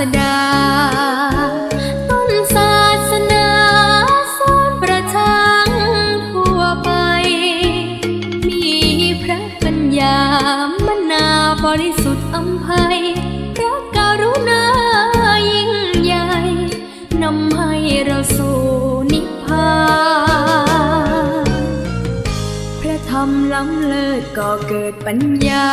สดา ต้นศาสนาสอนประชางทั่วไป มีพระปัญญามนาบริสุทธิ์อำไพยพระกรุณายิ่งใหญ่ นำให้เราสู่นิพพานพระธรรมล้ำเลิศก็เกิดปัญญา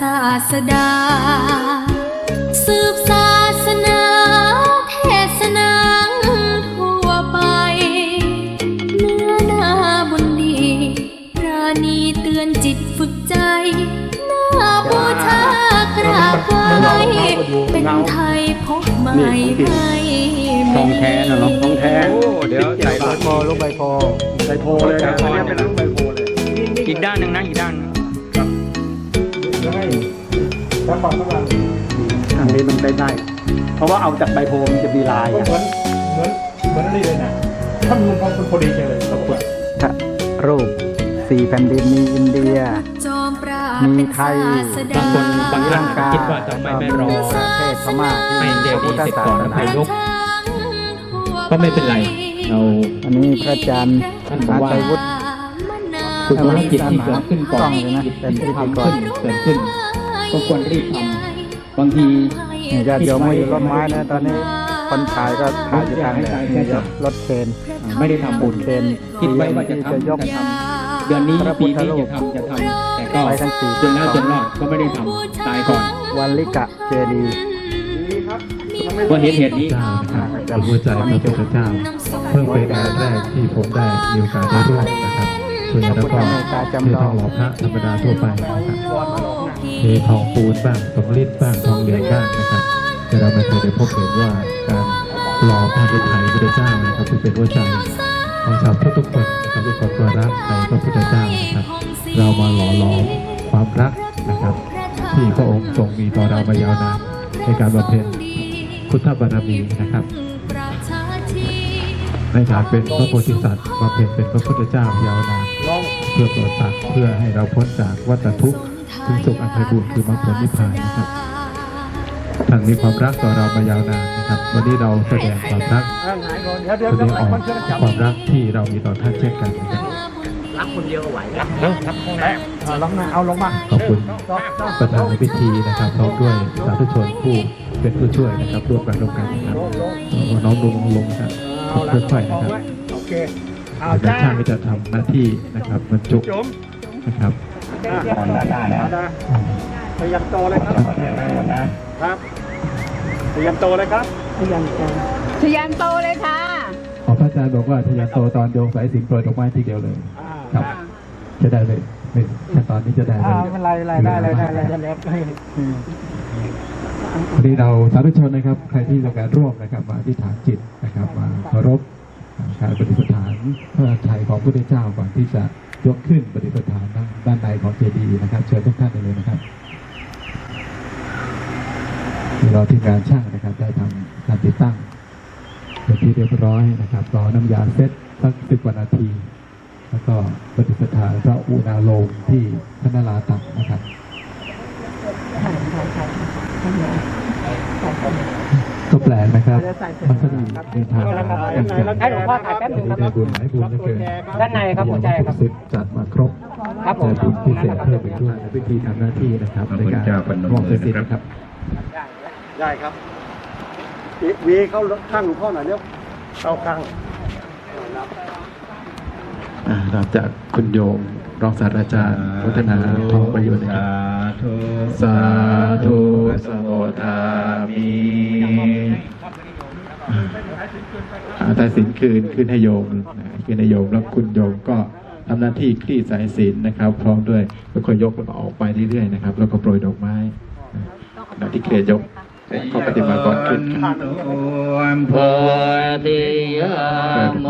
ศาสดา สืบศาสนาเทศนาทั่วไป เนื้อนาบุญดีปราณีเตือนจิตฝึกใจหน้าบูชากราบไหว้เป็นไทยพบใหม่ไม่ทองแท้นะเนาะทองแท้โอ้เดี๋ยวใส่รถพอลูกใบพอใบโพเลยนะอันนี้เป็นลูกใบโพเลย อีกด้านหนึ่งนะอีกด้านหนึ่ง แล้วความกำลังอันนี้มันได้ได้ เพราะว่าเอาจากใบโพมันจะมีลายเหมือะอนเหมือนเหมือนอะไรเลยนะถ้ามันพอดีจังเลยขอบคุณรูปสี่แผ่นดินมีอินเดีย จอมปราบมีเป็นไทยศาสดาบางคนบางท่านคิดว่าทำไมไม่รอ ประเทศพม่าที่ให้เจดีย์เสร็จก่อนแล้วค่อยยกก็ก็ไม่เป็นไร เรา อันนี้พระจันทร์ท่านบอกว่าอาชัยวุฒิ คุณภารกิจที่เกิดขึ้นก่อนต้องเลยนะเป็นพิธีกรทำขึ้นเกิดขึ้น ก็ควรรีบทำบางทีนี่ญาติโยมมาอยู่ร่มไม้นะ ตอนนี้คนขายก็ขายอยู่ทางไหนนี่ยกรถเคนไม่ได้ทำบุญเคนคิดไว้ว่าจะทำจะยกจะทำเดือนนี้ปีนี้จะทำจะทำแต่ก็ไปทั้งสี่จนแล้วจนรอดก็ไม่ได้ทำตายก่อน วันลิกะเจดีย์ก็เห็นเหตุนี้เจ้านะครับเป็นหัวใจพระพุทธเจ้า เพิ่งเป็นงานแรกที่ผมได้มีโอกาสได้ร่วมนะครับส่ วนแล้วก็มีทองหล่อพระธรรมดาทั่วไปนะครับมีทองปูนบ้างทองลิตบ้างทองเหลืองบ้างนะครับแต่เราไม่เคยได้พบเห็นว่าการหล่อพระพุทธไทยพุทธเจ้านะครับที่เป็นหัวใจของชาวพุทธทุกคนนะครับทุกคนก็รักในพระพุทธเจ้านะครับ เรามาหล่อหลอมความรักนะครับ ที่พระองค์ทรงมีต่อเรามายาวนานในการบำเพ็ญพุทธบารมีนะครับในฐานเป็นพระโพธิสัตว์มาเป็นเป็นพระพุทธเจ้ายาวนาน เพื่อโปรดสัตว์เพื่อให้เราพ้นจากวัฏทุกข์ถึงสุขอันไพบูรณ์คือมรรคผลนิพพานนะครับท่านมีความรักต่อเรามายาวนานนะครับ วันนี้เราแสดงความรักเดี๋ยวเดี๋ยวแสดเดี๋ยวงออกความรักที่เรามีต่อท่านเช่นกันนะครับเอาลงมาเอาลงมาขอบคุณประธานในพิธีนะครับพร้อมด้วยสาธุชนผู้เป็นผู้ช่วยนะครับร่วมกันร่วมกันนะครับน้องลงลงนะครับค่อยๆนะครับโอเค เอาอาจารจ้าย์ช่างก็จะทำหน้าที่นะครับบรรจุจุ๋มนะครับเอานะพยายามโตเลยครับครับพยายามโตเลยครับทะยานโตเลยค่ะขอพระอาจารย์บอกว่าทะยานโตตอนโยงสายสิญจนโปรยดอกไม้ทีเดียวเลยครับจะได้เลยไม่ขั้นตอนนี้จะได้เลยอ่าไม่เป็นไรไรได้เลยได้เลยได้เลยวันนี้เราสาธุชนนะครับ ใครที่ต้องการร่วมนะครับ มาที่ฐานจิตนะครับมาเคารพ การปฏิปทานพระไทยของพระพุทธเจ้าก่อนที่จะยกขึ้นปฏิปทานด้านด้านในของเจดีย์นะครับ เชิญทุกท่านได้เลยนะครับมีเราทีมงานช่างนะครับ ได้ทำการติดตั้งเป็นที่เรียบร้อยนะครับรอน้ำยาเซ็ตสักสิบกว่านาที แล้วก็ปฏิปทานพระอุณาโลมที่พระนาราตักนะครับ ก็แปลกนะครับ มันก็มีในทางให้หลวงพ่อถ่ายแป๊บหนึ่งครับได้บุญหลายบุญเหลือเกินด้านในครับหัวใจครับสิบจัดมาครบครับผมแต่บุญพิเศษเพิ่มอีกด้วยในพิธีทำหน้าที่นะครับในการมอบเสร็จนะครับ ได้ครับวีเข้าข้างหลวงพ่อหน่อยเร็วเข้าข้างอ่ารับจากคุณโยม รองศาสตราจารย์พัฒนาทองประยุทธ์นะครับธุสาธุสโมทามิอาตาสินคืนคืนให้โยมนะคืนให้โยมแล้วคุณโยมก็ทำหน้าที่คลี่สายสินนะครับ พร้อมด้วยค่อยๆยกแล้วก็ออกไปเรื่อยๆนะครับ แล้วก็โปรยดอกไม้ขณะที่เคลียร์ยกข้อปฏิบัติก่อนขึ้นครับโพธิยามโม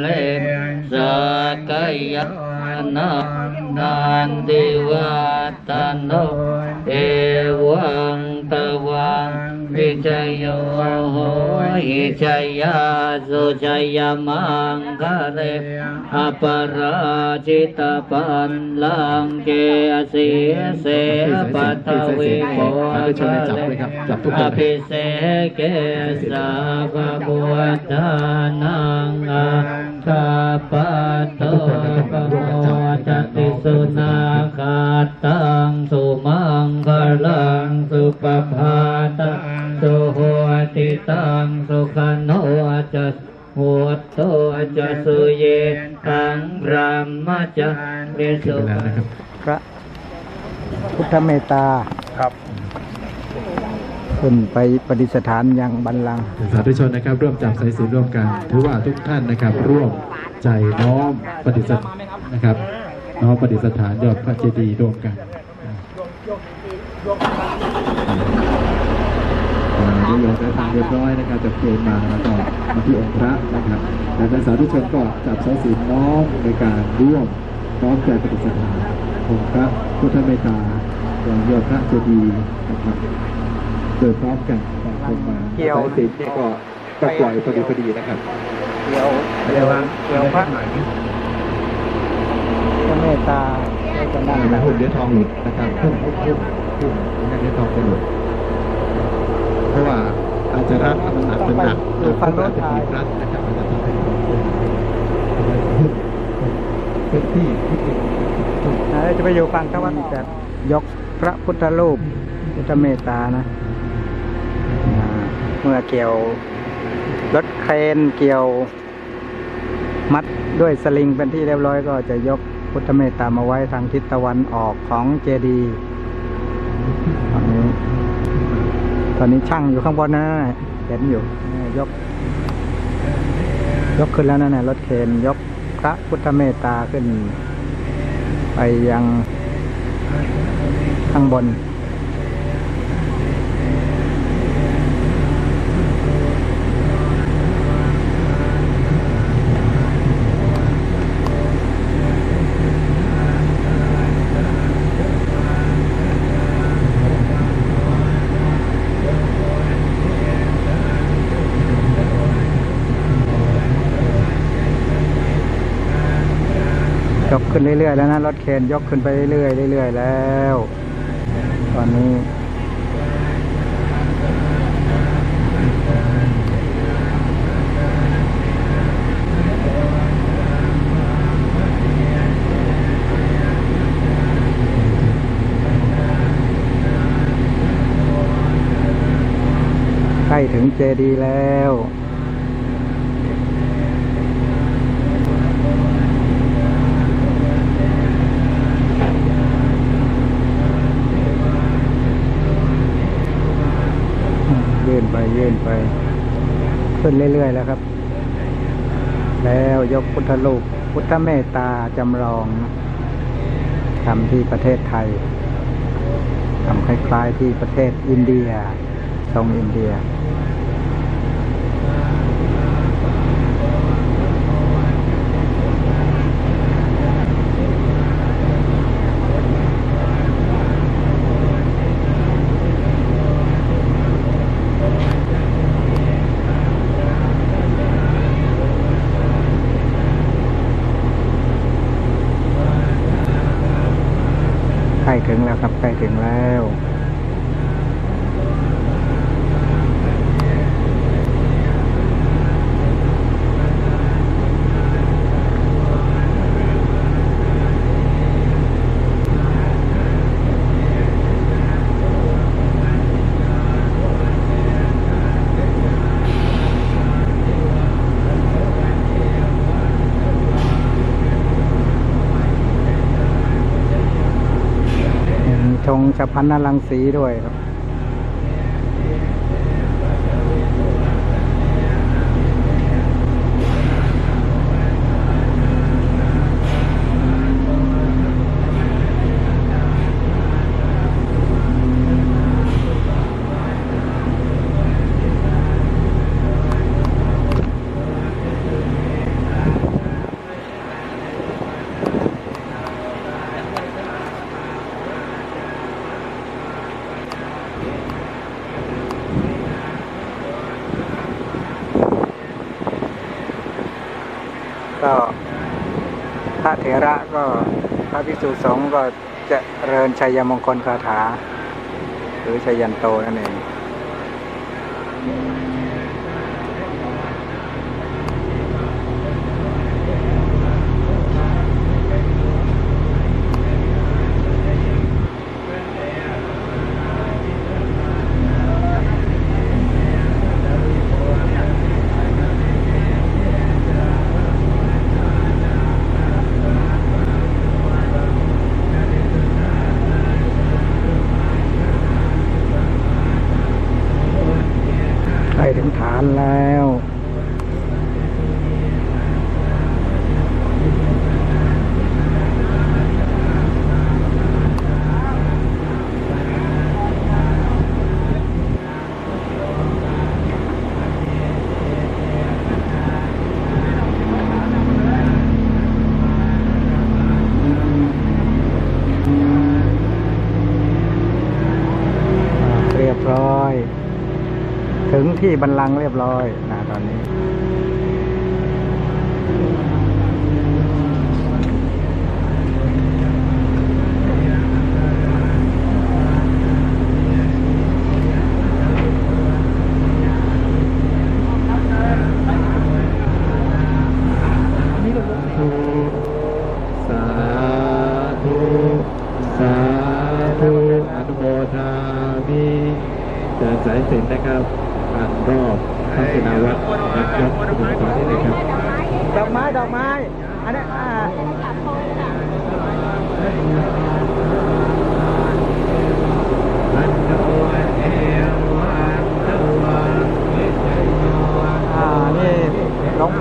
เลสกยา นานันติวัตโนเอวังตวังวิจัยโยโหหิจัยยาสุจัยยมังคะเรอปราจิตปันลังเกสีเสปัทวิโกสาธุชนให้จับด้วยคอภิเสเกสาภะบุตานังอา คาปะโตปะโมจติสุนาคาตังสุมังคลังสุปภาตังสุโหติตังสุขโนจะหัวโตจะสุเยตังพรหมจันติขึ้นสุไปแล้วะพระพุทธเมตตาครับ ขึ้นไปประดิษฐานยังบัลลังก์สาธุชนนะครับร่วมจับสายสิญจนร่วมกันถือว่าทุกท่านนะครับร่วมใจน้อมปฏิสถานนะครับน้อมปฏิสถานยอดพระเจดีย์ร่วมกันอ่าได้โยนได้ทางเรียบร้อยนะครับจากเพลงมาแล้วก็มาที่องค์พระนะครับและนักสาธุชนก็จับสายสิญจนน้อมในการร่วมน้อมใจปฏิสถานองค์พระพุทธเมตตาอย่างยอดพระเจดีย์นะครับ โดยพร้อมกันบางมาเกี่ยวสายสิญจนนี่ก็ก็ปล่อยพอดีพอดีนะครับเกี่ยวเกี่ยวเกี่ยวพระพระเมตตาจะนั่งไม่หุ่นเดี๋ยทองหลุดนะครับพุ่มพุ่มพุ่มพุ่มไม่งเดี๋ยทองจะหลุดเพราะว่าอาจจะรัดมันอาจจะหนักดูฟังรถอาจะถ่ายบีรัดนะครับอาจจะทำให้เป็นที่ที่จะไปอยู่ฝั่งตะวันจะยกพระพุทธรูปพุทธเมตตานะ เมื่อเกี่ยวรถเครนเกี่ยวมัดด้วยสลิงเป็นที่เรียบร้อยก็จะยกพุทธเมตตามาไว้ทางทิศตะวันออกของเจดีย์ตอนนี้ตอนนี้ช่างอยู่ข้างบนนะเห็นอยู่ยก ยกขึ้นแล้วนะเนี่ยรถเคนยกพระพุทธเมตตาขึ้น ไปยังข้างบน นเรื่อยๆแล้วนะรถเคนยกขึ้นไปเรื่อยๆเรื่อยๆแล้ว ตอนนี้ใกล้ถึงเจดีแล้ว ยื่นไปยื่นไป ขึ้นเรื่อยๆแล้วครับ แล้วยกพุทธลูกพุทธเมตตาจำลองทำที่ประเทศไทยทำคล้ายๆที่ประเทศอินเดีย ทรงอินเดีย ถึงแล้วครับใกล้ถึงแล้ พันนาลังสีด้วยครับ ชัยมงคลคาถา หรือชัยันโตนั่นเอง ที่บรรลังเรียบร้อยนะตอนนี้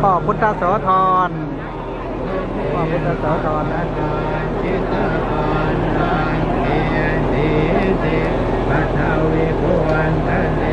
พ่อพุทธโสธรพ่อพุทธโสธรนะเทติปัทวิพวันทะเน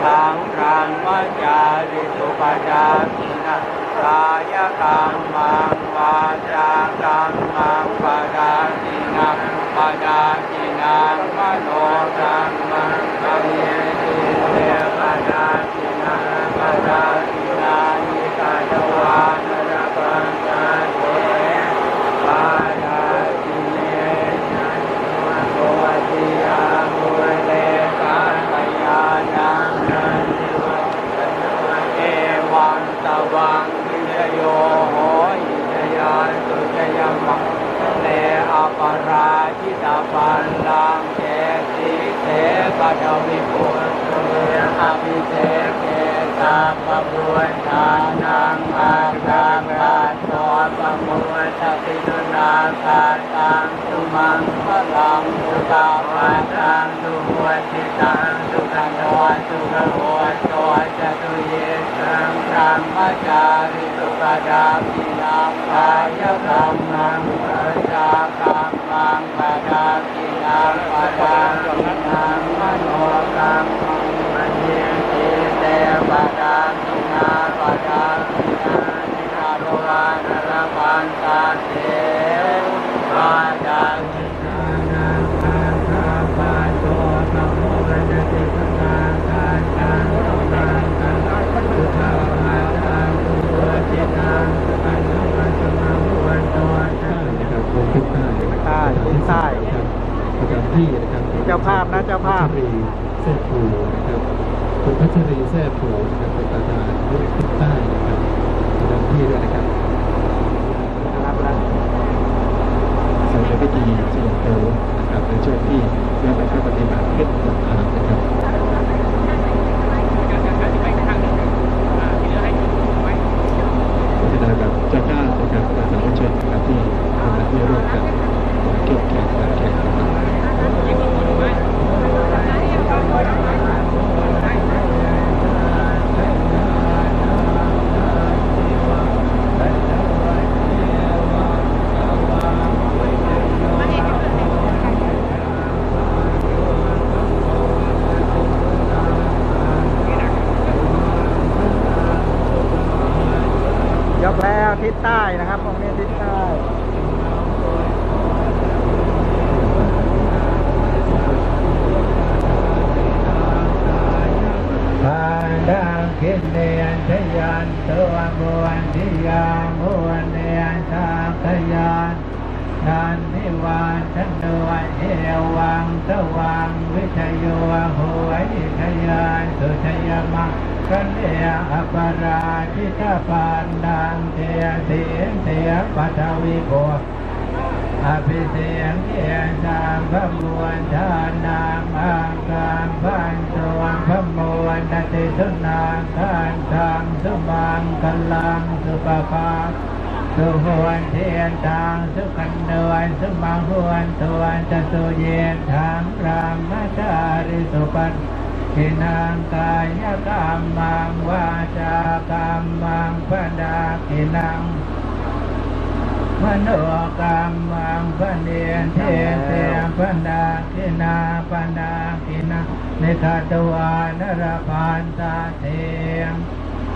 ชังครันมัจจาริสุปจามินะกายกรรมังวาจากรรมังปะดาจินะปะดาจินะ โตจันนะครังทุกท่านนะครับใต้ทิศใต้ประจำที่นะครับเจ้าภาพนะเจ้าภาพรีแซ่ผูนะครับคุณพัชรีแซ่ผูนะครับเป็นประธานยุทธทิศใต้นะครับประจำที่ด้วยนะครับแล้ว ในพิธีเสียงโตนะครับในช่วงที่เริ่มไปปฏิบัติขึ้นสงครามนะครับ พัฒนาแบบเจ้าภาพนะครับและสามัญชนนะครับที่ทำหน้าที่ร่วมกันเก็บแขกการแข่งนะครับ ยกแล้วทิศใต้นะครับตรงนี้ทิศใต้ ปาดังคินเนียนทยันตัวมวนทิยามุวนเนียนทางทยันนันนิวานชันโดยเอวังสวังวิชโยหัวอิทยานสุชยมังกันเนียอปราชิตาปานดังเทียเสียงเสียปัทวิโก อภิเสียงเกียรตามพระมวลทานนามอังกามพันตวงพระมวลนติสุนางทานทางสุมั งกลังสุปภาสุหวนเทียนทางสุขันเดวนสุมังหวนตวนจตุเย็นทางรามจาริสุปันกินังกายกรรมังวาจากรรมังพดากินังมโนกรรมังพเนียนเทเตปนาคินาปนาคินานิทัตวานรพันตาเทียง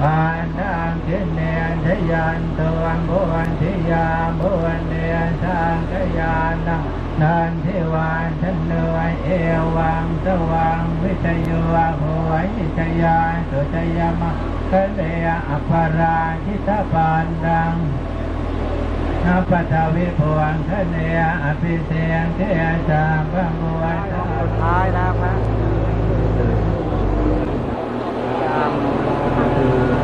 ปานังคิเนนทยันตัวบุญทิยาบุญเนียนทางกยานังนันทิวานชนเนยเอวังสวังวิทยุโหวยิทยานสุทยมะคะเนยอภราชิตาปานดังนับปทวิพวงคะเนอภิเสียงเทจาพระมวลสุดท้ายนะครับ ท้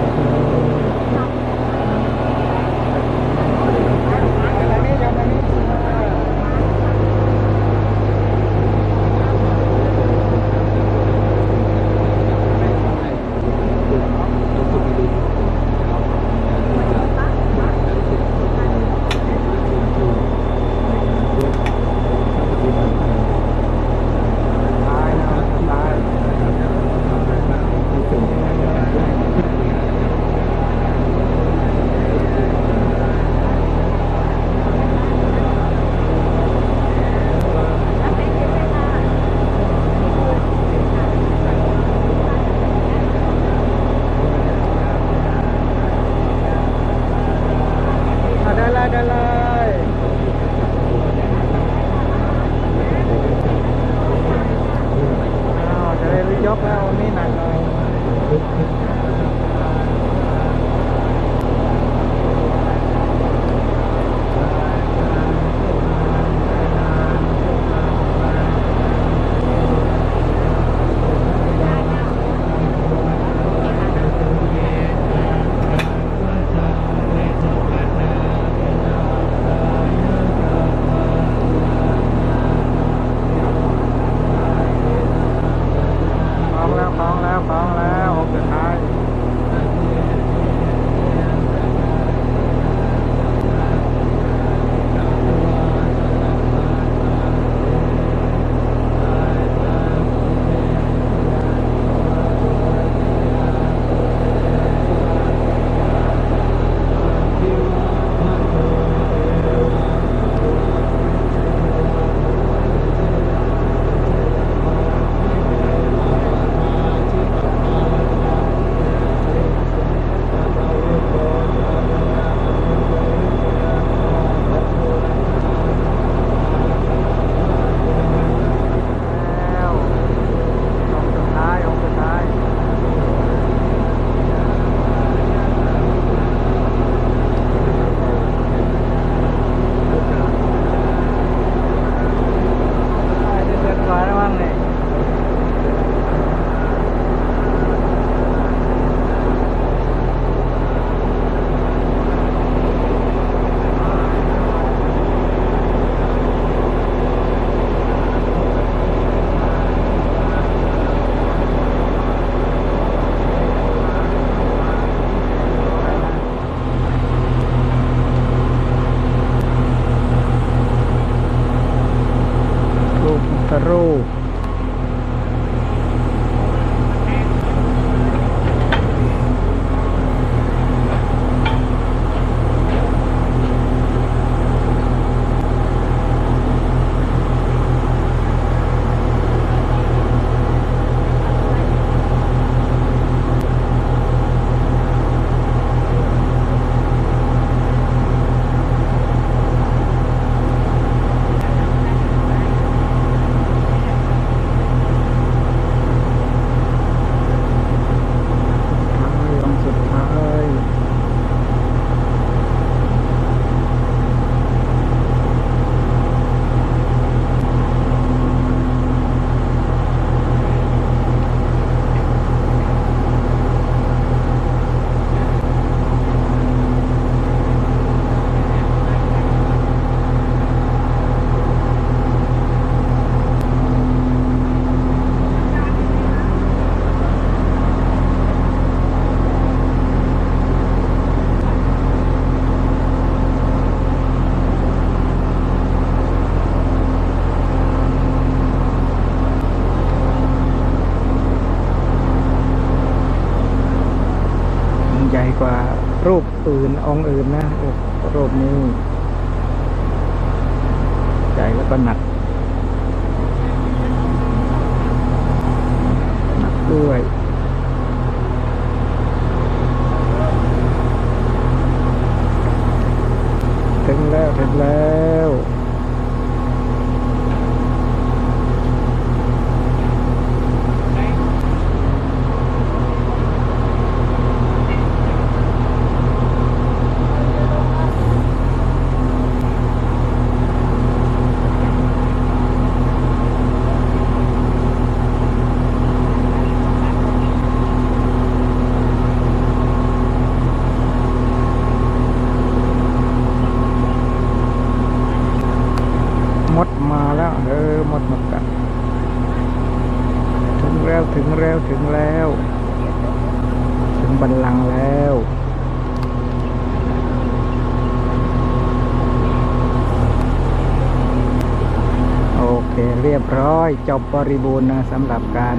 ริบูรณ์นะสำหรับการ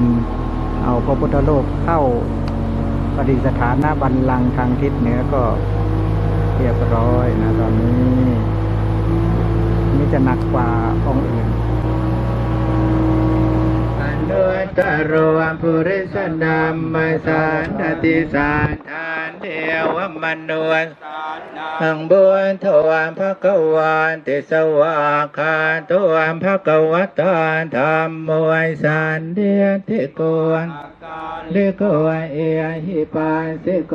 เอาพระพุทธรูปเข้าประดิษฐานหน้าบันลังทางทิศเหนือก็เรียบร้อยนะตอนนี้นี่จะหนักกว่าองค์อื่นอนุตตรวปุริสนัมมาสานติสานทาน เทวมนุษย์อังบุญทวามภกวันติสวาคาทวามภกวตานธรรมมวยสันเดียทิโกนลิโกเอหิปันสิโก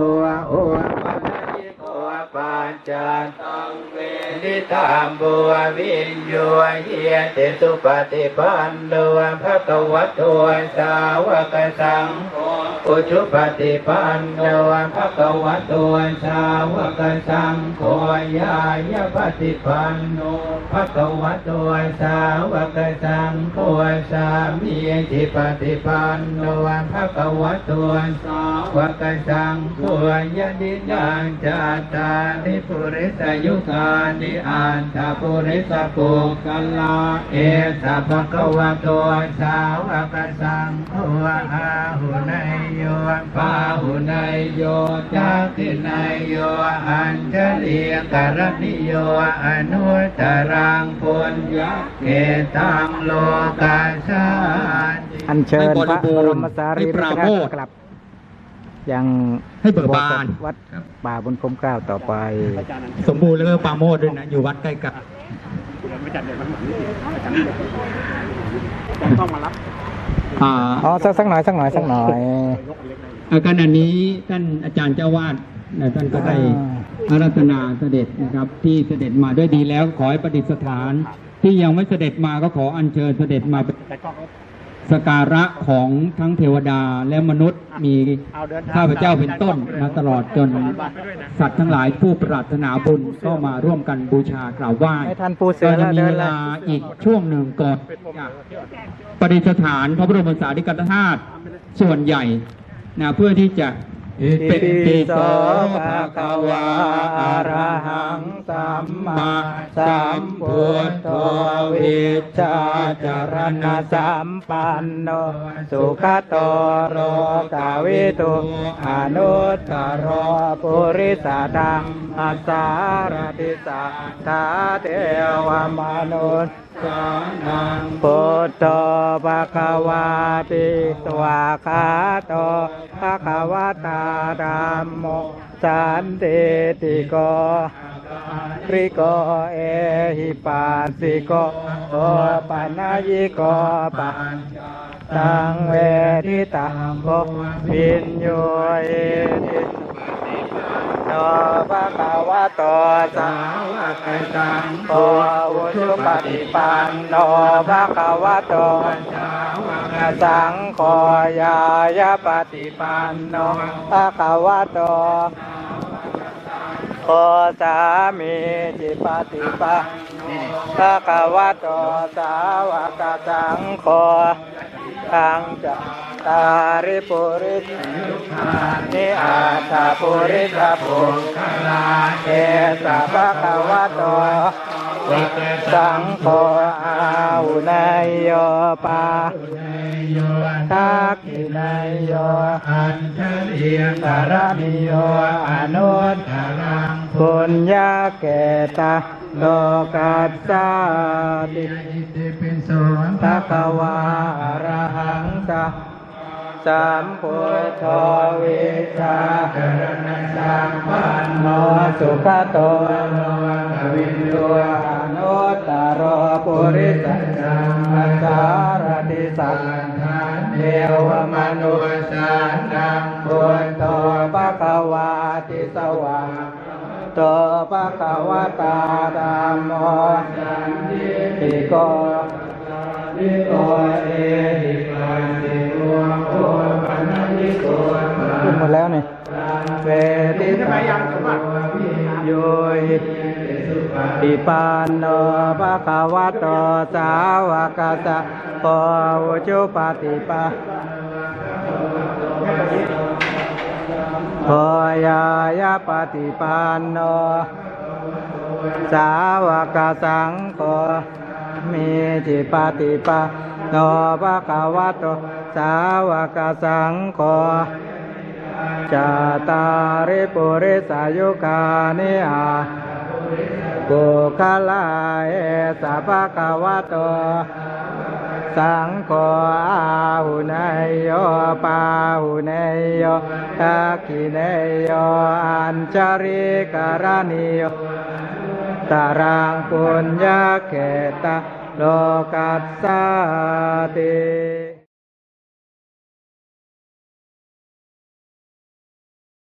โอวะปัญญิโกวะ ปัญจตังเวนิตามบัววินโยเฮียติสุปฏิปันโนภะคะวะโตสาวกสังโฆอุชุปฏิปันโนภะคะวะโตสาวกสังโฆยายาปฏิปันโนภะคะวะโตสาวกสังโฆสามีจิปฏิปันโนภะคะวะโตสาวกสังโฆยะดิยังจัตตานิปุริสยุคานิอันทปุริสปุกัลลาเอสะภะคะวะโตสาวกสังโฆอาหุนายโยปาหุนายโยจักขินายโยอัญชลีกรณิโยอนุตตรังปุญญเกตังโลกาชาติอัญเชิญให้บพริระบูบรรณ์มสารีให้ปริรากโมธาทย์ตุกลับ ยังให้เบิกบานวัดป่าบนคมเกล้าต่อไป สมบูรณ์แล้วก็ปราโมทย์ด้วยนะ อยู่วัดใกล้กับไม่จัดเดี๋ยวมันเหมือนนี่อาจารย์ต้องมารับ อ่าอ๋อสักสักหน่อยสักหน่อยสักหน่อย อาขณะนี้ท่านอาจารย์เจ้าวาดนะท่านก็ได้อารัตนาเสด็จนะครับ ที่เสด็จมาด้วยดีแล้วขอให้ประดิษฐาน ที่ยังไม่เสด็จมาก็ขออัญเชิญเสด็จมาเป็น สการะของทั้งเทวดาและมนุษย์มีข้าพเจ้าเป็นต้นนะตลอดจนสัตว์ทั้งหลายผู้ปรารถนาบุญก็มาร่วมกันบูชากราบไหว้ให้ท่านปูเสืก็อจะแล้วมีเดิเวนแล้ลาวอีกช่วงหนึ่งก่อนจะประดิษฐานพระบรมสารีริกธาตุส่วนใหญ่นะเพื่อที่จะ อิเป็นติปีโสภะคะวะอะระหังสัมมาสัมพุทโธวิชาจารณะสัมปันโนสุขโตโรกาวิตุอนุตตรปุริสดังอาสารติสัทธาเทวมนุษย์ส พุทโธภะคะวาติสวาคาโตภะคะวะตาธัมโมสันติติโกคริโกเอหิปัสสิโกโอปัญญิโกปัญตังเวทิตังโกปิญโยเอติ โตภะคะวะโตสาวกสังโฆอุชุปฏิปันโนภะคะวะโตสาวกสังโฆยายาปฏิปันโนภะคะวะโตโอสามีจิปฏิปันโนภะคะวะโตสาวกสังโฆทางจะ ตาริปุริสนิอาตาปุริสปุคลาเอสะภะคะวะโตสังโฆอาหุนายโยปาทักขินายโยอันเทลียสารนิโยอนุตตรังปุญญาเกตาโลกัสสาติเป็นสภะคะวาอะระหังสัม สัมพุทโธวิชากรณสัมปันโนสุขโตโลกวินโยอนุตตรปุริสสัมมาสารติสังฆานเทวมนุสสานังพุทโธภะคะวาติสวาโตปะคะวะตาธัมโมสันติโก นิโกเอหิปันติโกโอปันติโกขึ้นหมดแล้วนี่เวทิตาโยหิปิปันโนปะคะวะโตสาวกสัพโพอุจุปาติปะโพยายาปฏิปันโนสาวกสังโฆ มีจิปฏิปันโนภะคะวะโตสาวกสังโฆจาตาริปุริสายุกานิอาปุคลาเอสะภะคะวะโตสังโฆอาหุเนยโยปาหุเนยโยทักขิเนยโยอัญจริการณิโย ตารังปุญญาเกตโลกัสสาติ